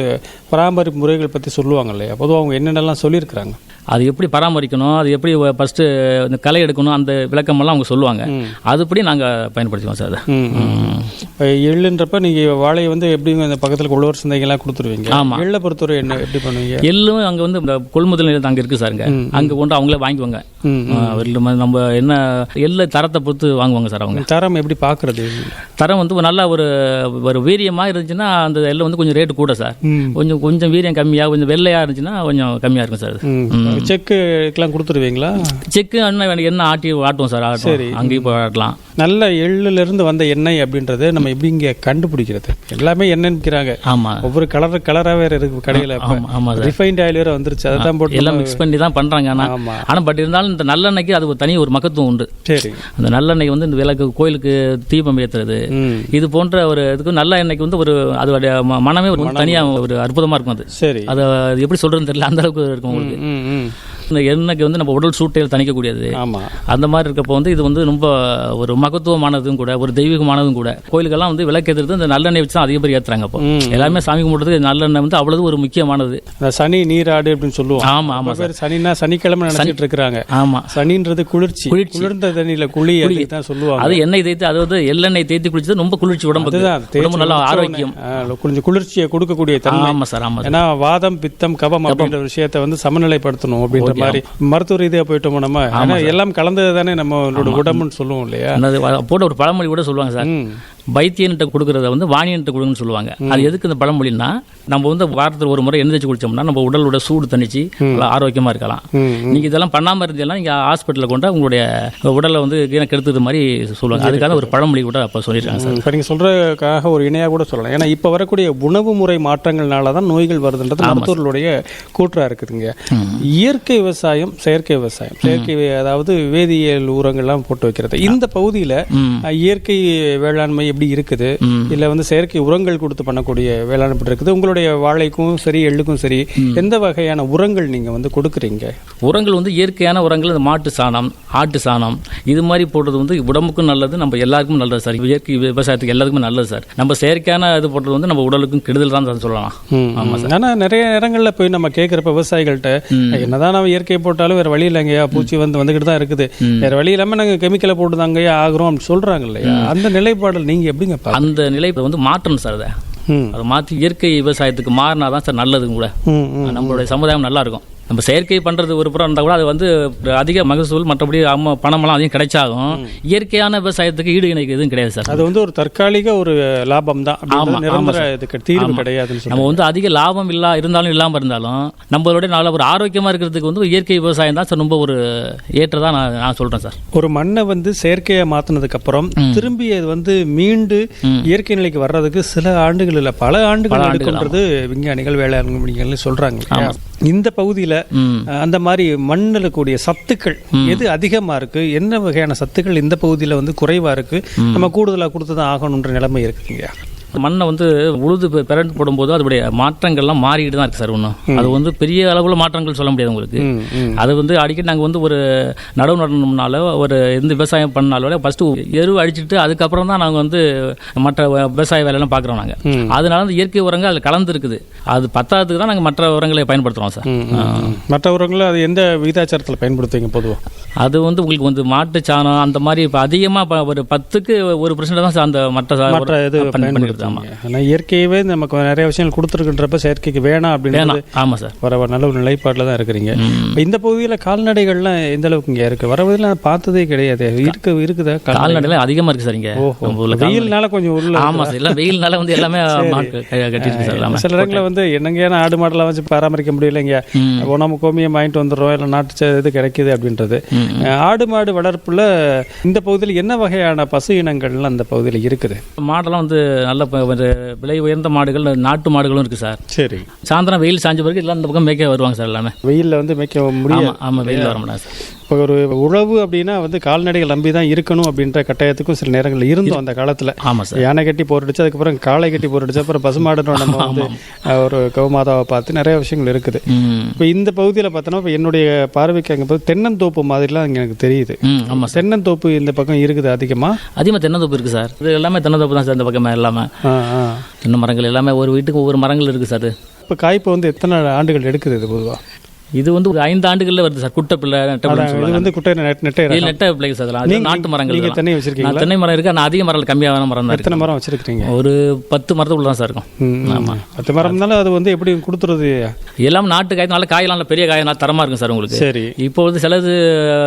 பராமரிப்பு முறைகள் பத்தி சொல்லுவாங்க இல்லையா? பொதுவா அவங்க என்னென்னலாம் சொல்லியிருக்கிறாங்க? அது எப்படி பராமரிக்கணும் அது எப்படி ஃபஸ்ட்டு இந்த களை எடுக்கணும் அந்த விளக்கமெல்லாம் அவங்க சொல்லுவாங்க. அதுபடி நாங்கள் பயன்படுத்துவோம் சார். இப்ப எள்ளுன்றப்ப நீங்க வாழையை வந்து எப்படி இந்த பக்கத்துல உழவர் சந்தைகள்லாம் கொடுத்துருவீங்க? ஆமா. எள்ளை பொறுத்தவரை என்ன எப்படி பண்ணுவீங்க? எள்ளும் அங்கே வந்து இந்த கொள்முதல் நிலையம் அங்கே இருக்குது சாருங்க. அங்கே கொண்டு அவங்களே ம- நம்ம என்ன எள்ளு தரத்தை பொறுத்து வாங்குவாங்க சார் அவங்க. தரம் எப்படி பாக்குறது? தரம் வந்து நல்ல ஒரு ஒரு வீரியமாக இருந்துச்சுன்னா அந்த எள்ளு வந்து கொஞ்சம் ரேட்டு கூட சார். கொஞ்சம் கொஞ்சம் வீரியம் கம்மியாக கொஞ்சம் வெள்ளையாக இருந்துச்சுன்னா கொஞ்சம் கம்மியாக இருக்கும் சார் அது. ம். செக்குக்கெல்லாம் கொடுத்துருவீங்களா? செக்கு வேணும். என்ன ஆட்டி ஆட்டுவோம் சார் ஆட்டுவோம். அங்கேயும் போய் ஆட்டலாம். நல்ல எள்ளுல இருந்து வந்த எண்ணெய் அப்படின்றத நம்ம எப்படி இங்க கண்டுபிடிக்கிறது? எல்லாமே எண்ணெய்னு விற்கிறாங்க ஆமாம் ஒவ்வொரு கலர் கலரா வேற இருக்கு கடையில. ஆமா, சார். ரிஃபைண்ட் ஆயில் வேற வந்துருச்சு. அதை தான் போட்டு எல்லாம் மிக்ஸ் பண்ணி தான் பண்ணுறாங்க ஆனால் பட் இருந்தாலும் இந்த நல்லெண்ணெய்க்கு அது ஒரு தனி ஒரு மக்கத்துவம் உண்டு. சரி. அந்த நல்லெண்ணெய் வந்து இந்த விளக்கு கோயிலுக்கு தீபம் ஏற்றுறது ம். இது போன்ற ஒரு இதுக்கு நல்ல எண்ணெய்க்கு வந்து ஒரு அதோடைய மனமே ஒரு தனியாக ஒரு அற்புதமாக இருக்கும் அது. சரி. அதை எப்படி சொல்றதுன்னு தெரியல. அந்த அளவுக்கு இருக்கும் உங்களுக்கு. இந்த எண்ணெய்க்கு வந்து நம்ம உடல் சூட்டை தணிக்கக்கூடியது. ஆமா. அந்த மாதிரி இருக்கப்போ வந்து இது வந்து ரொம்ப ஒரு மகத்துவமானதும் கூட ஒரு தெய்வீகமானதும் கூட. கோயிலுக்கெல்லாம் வந்து விளக்கேற்றுறது இந்த நல்லெண்ணெய் வச்சு தான் அதிக பேர் ஏற்றுறாங்க அப்போ. எல்லாமே சாமி கும்பிட்றதுக்கு நல்லெண்ணெய் வந்து அவ்வளவு ஒரு முக்கியமானது. சனி நீராடு அப்படின்னு சொல்லுவோம். ஆமா ஆமா பேர் சனினா சனிக்கிழமை நினைச்சிட்டு இருக்கிறாங்க. ஆமா. சனின்றது குளிர்ச்சி. குளிர்ச்சி. குளிர்ந்த தண்ணியில அதுக்கு தான் சொல்லுவாங்க. அது எண்ணெய் தேய்த்து அதாவது எள்ளெண்ணெய் தேய்த்து குளிச்சது ரொம்ப குளிர்ச்சி தேய்ச்சி உடம்பு நல்லா ஆரோக்கியம். கொஞ்சம் குளிர்ச்சியை கொடுக்கக்கூடிய தன்மை. ஆமா சார் ஆமா சார். ஏன்னா வாதம் பித்தம் கபம் அப்படின்ற விஷயத்தை வந்து சமநிலைப்படுத்தணும் அப்படின்ற மாதிரி மருத்துவ ரீதியா போயிட்டோம் நம்ம? ஏன்னா எல்லாம் கலந்தது தானே நம்மளோட உடம்புன்னு சொல்லுவோம் இல்லையா? போட்ட ஒரு பழமொழி கூட சொல்லுவாங்க சார். ம். வைத்தியன்ட்ட கொடுக்கறத வந்து வாணியன்ட்ட கொடுங்கன்னு சொல்லுவாங்க. அது எதுக்கு இந்த பழமொழின்னா நம்ம வந்து வாரத்தில் ஒரு முறை எண்ணெய் தேய்ச்சி குளிச்சோம்னா நம்ம உடலோட சூடு தணிச்சு ஆரோக்கியமா இருக்கலாம். நீங்க இதெல்லாம் பண்ணாம இருந்தீங்கன்னா நீங்க ஹாஸ்பிட்டலில் கொண்டு உங்களுடைய உடலை வந்து கெடுத்தது மாதிரி சொல்லுவாங்க. அதுக்காக ஒரு பழமொழி கூட அப்போ சொல்லியிருக்காங்க சார். இப்ப நீங்க சொல்றதுக்காக ஒரு இணையா கூட சொல்லலாம். ஏன்னா இப்ப வரக்கூடிய உணவு முறை மாற்றங்கள்னால தான் நோய்கள் வருதுன்றது மருத்துவர்களுடைய கூற்றா இருக்குதுங்க. இயற்கை விவசாயம் செயற்கை விவசாயம். செயற்கை அதாவது வேதியியல் உரங்கள்லாம் போட்டு வைக்கிறது. இந்த பகுதியில இயற்கை வேளாண்மை எப்படி இருக்குது. இல்ல வந்து செயற்கை உரங்கள் கொடுத்து பண்ணக்கூடிய வேளாண்மை எப்படி இருக்குது உங்களுடைய வாழைக்கும் சரி எள்ளுக்கும் சரி எந்த வகையான உரங்கள் நீங்க வந்து கொடுக்குறீங்க? உரங்கள் வந்து இயற்கையான உரங்கள் இந்த மாட்டு சாணம் ஆட்டு சாணம் இது மாதிரி போடுறது வந்து உடம்புக்கும் நல்லது நம்ம எல்லாருக்கும் நல்லது சார். இயற்கை விவசாயத்துக்கு எல்லாருக்குமே நல்லது சார். நம்ம செயற்கையான இது போடுறது வந்து நம்ம உடலுக்கும் கெடுதல் தான் சொல்லலாம். ஆமா சார். ஆனா நிறைய நேரங்கள்ல போய் நம்ம கேட்கிறப்ப விவசாயிகள்ட்ட என்னதான் நம்ம இயற்கை போட்டாலும் வேற வழி இல்லைங்கய்யா பூச்சி வந்து வந்துகிட்டு தான் இருக்குது. வேற வழி இல்லாம நாங்க கெமிக்கலை போட்டு தாங்கய்யா ஆகுறோம் அப்படின்னு சொல்றாங்க இல்லையா? அந்த நிலைப்பாடல் நீங்க எப்படிங்க அந்த நிலை வந்து மாற்றணும் சார் அதை. அதை மாற்றி இயற்கை விவசாயத்துக்கு மாறினா தான் சார் நல்லது கூட. நம்மளுடைய சமுதாயம் நல்லா இருக்கும். நம்ம செயற்கை பண்றது ஒரு புறம் இருந்தால் கூட அது வந்து அதிக மகசூல் மற்றபடி அம்மா பணமெல்லாம் அதிகம் கிடைச்சாகும் இயற்கையான விவசாயத்துக்கு ஈடு இணைக்கு எதுவும் கிடையாது சார். அது வந்து ஒரு தற்காலிக ஒரு லாபம் தான் தீர்வு ஆமா. கிடையாதுன்னு நம்ம வந்து அதிக லாபம் இல்லா இருந்தாலும் இல்லாம இருந்தாலும் நம்மளோட நல்ல ஒரு ஆரோக்கியமா இருக்கிறதுக்கு வந்து இயற்கை விவசாயம் தான் சார் ரொம்ப ஒரு ஏற்றதா நான் நான் சொல்றேன் சார். ஒரு மண்ணை வந்து செயற்கையா மாத்தினதுக்கு அப்புறம் திரும்பி அது வந்து மீண்டு இயற்கை நிலைக்கு வர்றதுக்கு சில ஆண்டுகள் இல்ல பல ஆண்டுகள் எடுக்குன்றது விஞ்ஞானிகள் வேளாண் விஞ்ஞானிகள் சொல்றாங்க இல்லையா? இந்த பகுதியில அந்த மாதிரி மண்ணில் கூடிய சத்துக்கள் எது அதிகமா இருக்கு? என்ன வகையான சத்துக்கள் இந்த பகுதியில வந்து குறைவா இருக்கு? நம்ம கூடுதலா கொடுத்து தான் ஆகணுன்ற நிலைமை இருக்குங்க மண்ணை வந்து உழுது பெ- பிரண்டு போடும்போது அதோடைய மாற்றங்கள்லாம் மாறிக்கிட்டு தான் இருக்கு சார் ஒன்றும் அது வந்து பெரிய அளவுல மாற்றங்கள் சொல்ல முடியாது உங்களுக்கு. அது வந்து அடிக்கடி நாங்கள் வந்து ஒரு நடவு நடணும்னாலோ ஒரு எந்த விவசாயம் பண்ணாலோ ஃபர்ஸ்ட் எரு அடிச்சுட்டு அதுக்கப்புறம் தான் நாங்கள் வந்து மற்ற விவசாய வேலையெல்லாம் பார்க்குறோம் நாங்கள் அதனால வந்து இயற்கை உரங்கள் அதில் கலந்து இருக்குது அது பத்தாததுக்கு தான் நாங்கள் மற்ற உரங்களை பயன்படுத்துகிறோம் சார். மற்ற உரங்களை அது எந்த விகிதாச்சாரத்தில் பயன்படுத்துவீங்க பொதுவா? அது வந்து உங்களுக்கு வந்து மாட்டு சாணம் அந்த மாதிரி இப்போ அதிகமாக ஒரு பத்துக்கு ஒரு பர்சன்ட் தான் சார் அந்த மற்ற இது பண்ணி- சார் ஆமாம் ஆனா இயற்கையவே நமக்கு நிறைய விஷயங்கள் கொடுத்துருக்குன்றப்ப செயற்கைக்கு வேணாம் அப்படின்னு ஆமாம் சார். வர வர நல்ல ஒரு நிலைப்பாட்டில் தான் இருக்கிறீங்க. இந்த பகுதியில் கால்நடைகள்லாம் எந்த அளவுக்கு இங்கே இருக்கு? வரவதில் பார்த்ததே கிடையாது. இருக்கு இருக்குதா கால்நடை கால்நடைலாம் அதிகமாக இருக்குது சார் இங்கே. வெயில்னால கொஞ்சம் உள்ள ஆமாம் சார். எல்லாம் வெயில்னால வந்து எல்லாமே கட்டிருக்கு சார் சில இடங்களில் வந்து என்னங்க ஆடு மாடெல்லாம் வச்சு பராமரிக்க முடியலைங்க அப்போ நம்ம கோமியம் வாங்கிட்டு வந்துடுறோம். இல்லை நாட்டு இது கிடைக்குது அப்படின்றது. ஆடு மாடு வளர்ப்புல இந்த பகுதியில் என்ன வகையான பசு இனங்கள்லாம் அந்த பகுதியில் இருக்குது? மாடெல்லாம் வந்து நல்ல விலை உயர்ந்த மாடுகள் நாட்டு மாடுகளும் இருக்குது சார். சரி. சாயந்தரம் வெயில் சாஞ்ச பிறகு எல்லாம் இந்த பக்கம் மேய்க்க வருவாங்க சார் எல்லாமே. வெயில்ல வந்து மேய்க்க முடியாது. ஆமாம் ஆமாம் வெயில் வர மாட்டாங்க சார். இப்போ ஒரு உழவு அப்படின்னா வந்து கால்நடைகள் நம்பி தான் இருக்கணும் அப்படின்ற கட்டாயத்துக்கும் சில நேரங்களில் இருந்தோம் அந்த காலத்தில். ஆமாம் சார். யானை கட்டி போட்டுடுச்சு அதுக்கப்புறம் காளை கட்டி போட்டுடுச்சு அப்புறம் பசுமாடுன்னு நம்ம வந்து ஒரு கௌமாதாவை பார்த்து நிறைய விஷயங்கள் இருக்குது. இப்போ இந்த பகுதியில் பார்த்தோன்னா இப்போ என்னுடைய பார்வைக்கு அங்கே போய் தென்னந்தோப்பு மாதிரிலாம் அங்கே எனக்கு தெரியுது. ஆமாம் தென்னந்தோப்பு இந்த பக்கம் இருக்குது அதிகமாக அதிகமாக தென்னந்தோப்பு இருக்குது சார். இது எல்லாமே தென்னந்தோப்பு தான் சார் இந்த பக்கமே எல்லாமே தென்னை மரங்கள் எல்லாமே ஒரு வீட்டுக்கு ஒவ்வொரு மரங்கள் இருக்குது சார். இப்போ காய்ப்பு வந்து எத்தனை ஆண்டுகள் எடுக்குது இது பொதுவாக இது வந்து ஒரு ஐந்து ஆண்டுகளில் வருது சார் குட்டை பிள்ளை இது வந்து குட்டை நெட் நெட்டை பிள்ளைங்க சார் அதெல்லாம் நாட்டு மரங்கள் நீங்க இதெல்லாம். தென்னை வச்சிருக்கீங்களா? நான் தென்னை மரம் இருக்கு ஆனால் அதிக மரம் கம்மியான மரம் தான் எத்தனை மரம் வச்சிருக்கீங்க ஒரு பத்து மரத்துக்குள்ள தான் சார் இருக்கும். ம், ம். பத்து மரம் இருந்தாலும் அது வந்து எப்படி கொடுத்துறது? எல்லாம் நாட்டு காய் நல்ல காயெல்லாம் நல்ல பெரிய காய் நல்லா தரமா இருக்கும் சார் உங்களுக்கு. சரி. இப்போ வந்து சிலது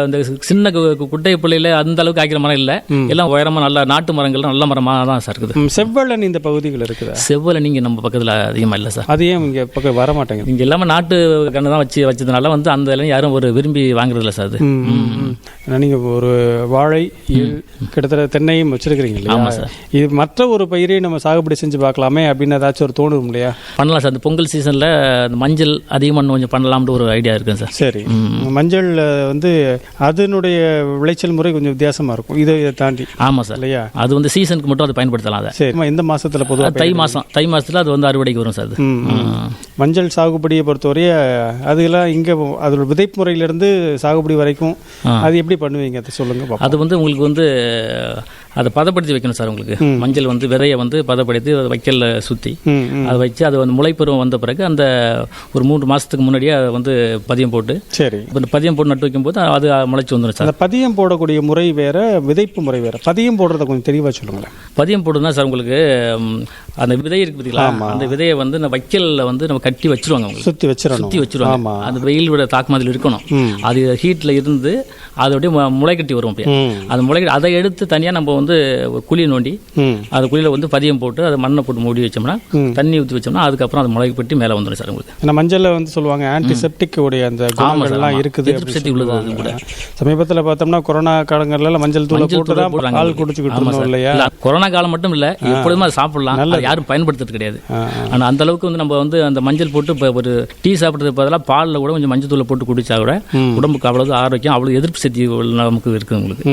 இந்த சின்ன குட்டை பிள்ளையில அந்த அளவுக்கு காய்க்கிற மரம் இல்லை. எல்லாம் உயரமா நல்ல நாட்டு மரங்கள் நல்ல மரமா தான் சார் இருக்குது. செவ்வழன் இந்த பகுதிகள் இருக்குதா? செவ்வலை நீங்க நம்ம பக்கத்துல அதிகமா இல்லை சார். அது ஏன் இங்கே பக்கம் வர மாட்டேங்குது? இங்க எல்லாமே நாட்டு கன்று தான் வச்சு வச்சதுனால வந்து அந்த இலையும் யாரும் ஒரு விரும்பி வாங்குறது இல்லை சார் அது. ம், ம், ம். ஏன்னா நீங்க ஒரு வாழை கிட்டத்தட்ட தென்னையும் வச்சிருக்கிறீங்க இல்லையா? சார். இது மற்ற ஒரு பயிரையும் நம்ம சாகுபடி செஞ்சு பார்க்கலாமே அப்படின்னு ஏதாச்சும் ஒரு தோணும் இல்லையா? பண்ணலாம் சார். இந்த பொங்கல் சீசன்ல இந்த மஞ்சள் அதிகமாக கொஞ்சம் பண்ணலாம்னு ஒரு ஐடியா இருக்குங்க சார். சரி. மஞ்சள் வந்து அதனுடைய விளைச்சல் முறை கொஞ்சம் வித்தியாசமா இருக்கும். இதை தாண்டி. ஆமா சார். இல்லையா? அது வந்து சீசனுக்கு மட்டும் அதை பயன்படுத்தலாம் அதை. சரி. ஆமா, எந்த மாசத்துல பொதுவா அது தை மாசம். தை மாசத்துல அது வந்து அறுவடைக்கு வரும் சார். மஞ்சள் சாகுபடியை பொறுத்தவரைய அதெல்லாம் இங்க அதோட விதைப்பு முறையிலிருந்து சாகுபடி வரைக்கும் அது எப்படி பண்ணுவீங்க அதை சொல்லுங்க பாப்போம். அது வந்து உங்களுக்கு வந்து அதை பதப்படுத்தி வைக்கணும் சார் உங்களுக்கு. மஞ்சள் வந்து விதையை வந்து பதப்படுத்தி அதை வைக்கல்ல சுற்றி. அதை வச்சு அது வந்து முளைப்பருவம் வந்த பிறகு அந்த ஒரு மூன்று மாசத்துக்கு முன்னாடியே அதை வந்து பதியம் போட்டு சரி. இப்போ பதியம் போட்டு நட்டு வைக்கும்போது அது முளைச்சி வந்துடும் சார். பதியம் போடக்கூடிய முறை வேற விதைப்பு முறை வேற. பதியம் போடுறத கொஞ்சம் தெளிவா சொல்லுங்களேன். பதியம் போடுனா சார் உங்களுக்கு அந்த விதை இருக்கு பார்த்தீங்களா அந்த விதையை வந்து இந்த வைக்கல்ல வந்து நம்ம கட்டி வச்சிருவாங்க சுத்தி வச்சிடணும். சுத்தி வச்சிருவாங்க. அந்த வெயில் விட தாக்கம் அதில் இருக்கணும் அது ஹீட்ல இருந்து அது அப்படியே மு- முளை கட்டி வரும் அப்படியே. ம். அந்த முளை அதை எடுத்து தனியா நம்ம வந்து ஒரு குழி நோண்டி அது குழியில வந்து பதியம் போட்டு அதை மண்ணை போட்டு மூடி வச்சோம்னா தண்ணி ஊற்றி வச்சோம்னா அதுக்கப்புறம் அது முளை பட்டி மேலே வந்துடும் சார் உங்களுக்கு. ஏன்னா மஞ்சள்ல வந்து சொல்லுவாங்க ஆன்டிசெப்டிக் உடைய அந்த குணங்கள்லாம். இருக்குது சக்தி உள்ளது அது சொல்லுவாங்க. சமீபத்துல பார்த்தோம்னா கொரோனா காலங்கள்ல மஞ்சள் தூளை போட்டு தான் உங்களுக்கு. குடிச்சுக்கிட்டு இருந்தோம். இல்லையா? இல்ல, கொரோனா காலம் மட்டும் இல்ல எப்பொழுதுமே அதை சாப்பிடலாம். அது யாரும் பயன்படுத்துறது கிடையாது. ஆ, ஆனா அந்த அளவுக்கு வந்து நம்ம வந்து அந்த மஞ்சள் போட்டு இப்போ ஒரு டீ சாப்பிட்றதுக்கு பதிலாக பாலில் கூட கொஞ்சம் மஞ்சள் தூளை போட்டு குடிச்சா கூட உடம்புக்கு அவ்வளவு ஆரோக்கியம் அவ்வளவு எதிர்ப்பு சக்தி நமக்கு இருக்கு உங்களுக்கு.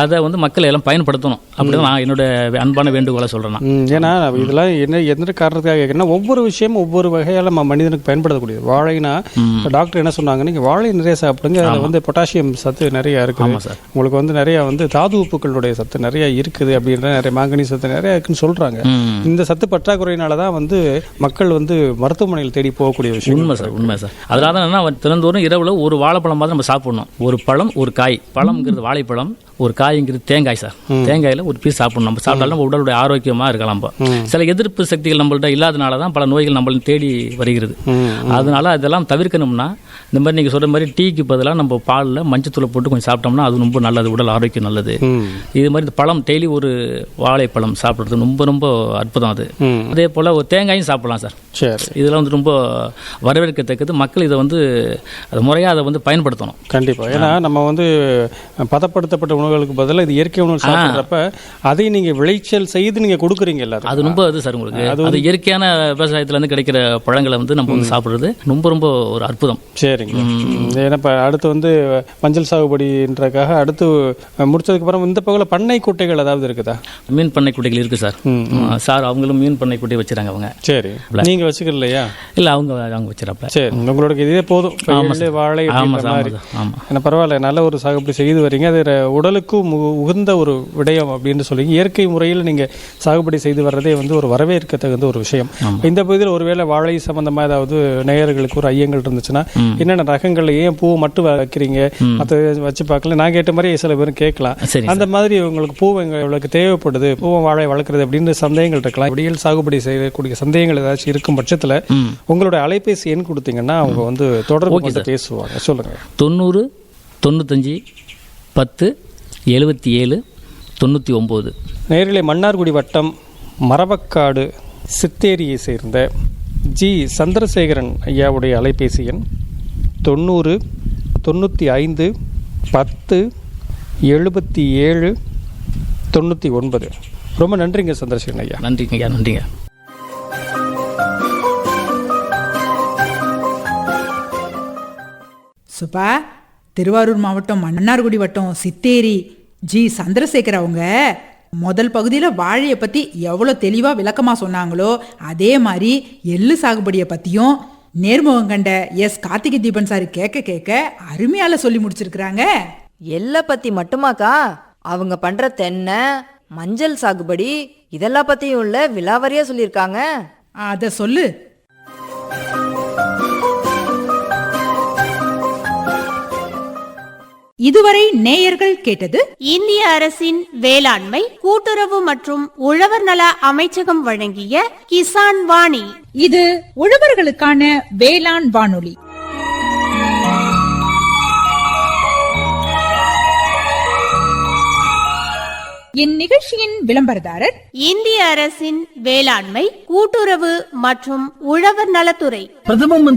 அதை வந்து மக்கள் எல்லாம் பயன்படுத்தணும். அப்படிதான் நான் என்னோட அன்பான வேண்டுகோளை. ம், ஏன்னா இதெல்லாம் என்ன எந்த காரணத்துக்காக கேட்குறேன்னா ஒவ்வொரு விஷயமும் ஒவ்வொரு வகையால நம்ம மனிதனுக்கு பயன்படுத்தக்கூடியது. வாழைனா டாக்டர் என்ன சொன்னாங்க? நீங்க வாழை நிறைய சாப்பிடுங்க. அதுல வந்து பொட்டாசியம் சத்து நிறைய இருக்கு. ஆமா சார். உங்களுக்கு வந்து நிறைய வந்து தாது உப்புக்களுடைய சத்து நிறைய இருக்குது அப்படின்ற நிறைய மாங்கனி சத்து நிறைய இருக்குன்னு சொல்றாங்க. ம். இந்த சத்து பற்றாக்குறையினால தான் வந்து மக்கள் வந்து மருத்துவமனையில் தேடி போகக்கூடிய விஷயம். உண்மை சார். உண்மை சார். அதனால தான் என்ன தினந்தோறும் இரவுல ஒரு வாழைப்பழம் மாதிரி நம்ம சாப்பிடணும். ஒரு பழம் ஒரு காய். பழம்ங்கிறது வாழைப்பழம். ஒரு காய்ங்கிறது தேங்காய் சார். தேங்காயில ஒரு பீஸ் சாப்பிடணும். நம்ம சாப்பிட்டாலும் நம்ம உடலுடைய ஆரோக்கியமா இருக்கலாம். சில எதிர்ப்பு சக்திகள் நம்மள்ட்ட இல்லாதனால தான் பல நோய்கள் நம்மள தேடி வருகிறது. அதனால அதெல்லாம் தவிர்க்கணும்னா இந்த மாதிரி நீங்க சொல்ற மாதிரி டீக்கு பதிலாக நம்ம பாலில் மஞ்சத்தூளை போட்டு கொஞ்சம் சாப்பிட்டோம்னா அது ரொம்ப நல்லது உடல் ஆரோக்கியம் நல்லது. இது மாதிரி இந்த பழம் டெய்லி ஒரு வாழைப்பழம் சாப்பிட்றது ரொம்ப ரொம்ப அற்புதம் அது. அதே போல ஒரு தேங்காயும் சாப்பிடலாம் சார். சரி. இதெல்லாம் வந்து ரொம்ப வரவேற்கத்தக்கது. மக்கள் இதை வந்து அது முறையாக அதை வந்து பயன்படுத்தணும். கண்டிப்பா. ஏன்னா நம்ம வந்து பதப்படுத்தப்பட்ட உணவுகளுக்கு பதிலாக இது இயற்கை உணவு சாப்பிட்றப்ப அதை நீங்க விளைச்சல் செய்து நீங்க கொடுக்குறீங்க எல்லாரும் அது ரொம்ப இது சார் உங்களுக்கு. அது இயற்கையான விவசாயத்துல இருந்து கிடைக்கிற பழங்களை வந்து நம்ம வந்து சாப்பிடுறது ரொம்ப ரொம்ப ஒரு அற்புதம். சரிங்க. ஏன்னா இப்போ அடுத்து வந்து மஞ்சள் சாகுபடின்றக்காக அடுத்து அஹ், முடிச்சதுக்கு அப்புறம் இந்த பகுதியில் பண்ணை குட்டைகள் ஏதாவது இருக்குதா? மீன் பண்ணை குட்டைகள் இருக்கு சார். சார் அவங்களும் மீன் பண்ணை குட்டை வச்சுறாங்க அவங்க. சரி. நீங்க வச்சுக்கலையா? இல்லை அவங்க அவங்க வச்சிடப்ப சரி. உங்களுக்கு இதே போதும். வாழை ஆமா அப்படின்ற சார், மாதிரி. ஆமா சார், ஆமா. ஏன்னா பரவாயில்ல நல்ல ஒரு சாகுபடி செய்து வரீங்க. அது ர- உ- உகந்த ஒரு விடயம் அப்படின்னு சொல்லி இயற்கை முறையில் நீங்க சாகுபடி செய்து வர்றதே வந்து ஒரு வரவேற்க தகுந்த ஒரு விஷயம். இந்த பகுதியில் ஒருவேளை வாழை சம்பந்தமா ஏதாவது நேயர்களுக்கு ஒரு ஐயங்கள் இருந்துச்சுன்னா என்னென்ன ரகங்கள்ல ஏன் பூ மட்டும் வைக்கிறீங்க? மற்ற வச்சு பார்க்கல. நான் கேட்ட மாதிரி சில பேரும் கேட்கலாம். அந்த மாதிரி உங்களுக்கு பூ எங்களுக்கு தேவைப்படுது? பூவை வாழை வளர்க்குறது அப்படின்னு சந்தேகங்கள் இருக்கலாம். விடியல் சாகுபடி செய்யக்கூடிய சந்தேகங்கள் ஏதாச்சும் இருக்கும் பட்சத்துல உங்களோட அலைபேசி எண் கொடுத்தீங்கன்னா அவங்க வந்து தொடர்பு பேசுவாங்க. சொல்லுங்க. தொண்ணூறு தொண்ணூத்தஞ்சு பத்து எழுபத்தி ஏழு தொண்ணூற்றி ஒம்பது. நேரிலே மன்னார்குடி வட்டம் மரவக்காடு சித்தேரியை சேர்ந்த ஜி. சந்திரசேகரன் ஐயாவுடைய அலைபேசி எண் தொண்ணூறு தொண்ணூற்றி ஐந்து பத்து எழுபத்தி ஏழு தொண்ணூற்றி ஒன்பது. ரொம்ப நன்றிங்க சந்திரசேகரன் ஐயா. நன்றிங்க ஐயா நன்றிங்க. சுபா திருவாரூர் மாவட்டம் மன்னார்குடி வட்டம் சித்தேரி ஜி சந்திரசேகர் அவங்க முதல் பகுதியில் வாழையை பற்றி எவ்வளோ தெளிவாக விளக்கமாக சொன்னாங்களோ அதே மாதிரி எள்ளு சாகுபடியை பற்றியும் நேர்முகம் கண்ட எஸ் கார்த்திகை தீபன் சார் கேட்க கேட்க அருமையால சொல்லி முடிச்சிருக்கிறாங்க. எல்லை பத்தி மட்டுமாக்கா? அவங்க பண்ற தென்னை மஞ்சள் சாகுபடி இதெல்லாம் பத்தியும் உள்ள விலாவரியா சொல்லியிருக்காங்க. அதை சொல்லு. இதுவரை நேயர்கள் கேட்டது இந்திய அரசின் வேளாண்மை கூட்டுறவு மற்றும் உழவர் நல அமைச்சகம் வழங்கிய கிசான் வாணி. இது உழவர்களுக்கான வேளாண் வானொலி. இந்நிகழ்ச்சியின் விளம்பரதாரர் இந்திய அரசின் வேளாண்மை கூட்டுறவு மற்றும் உழவர் நலத்துறை. பிரதம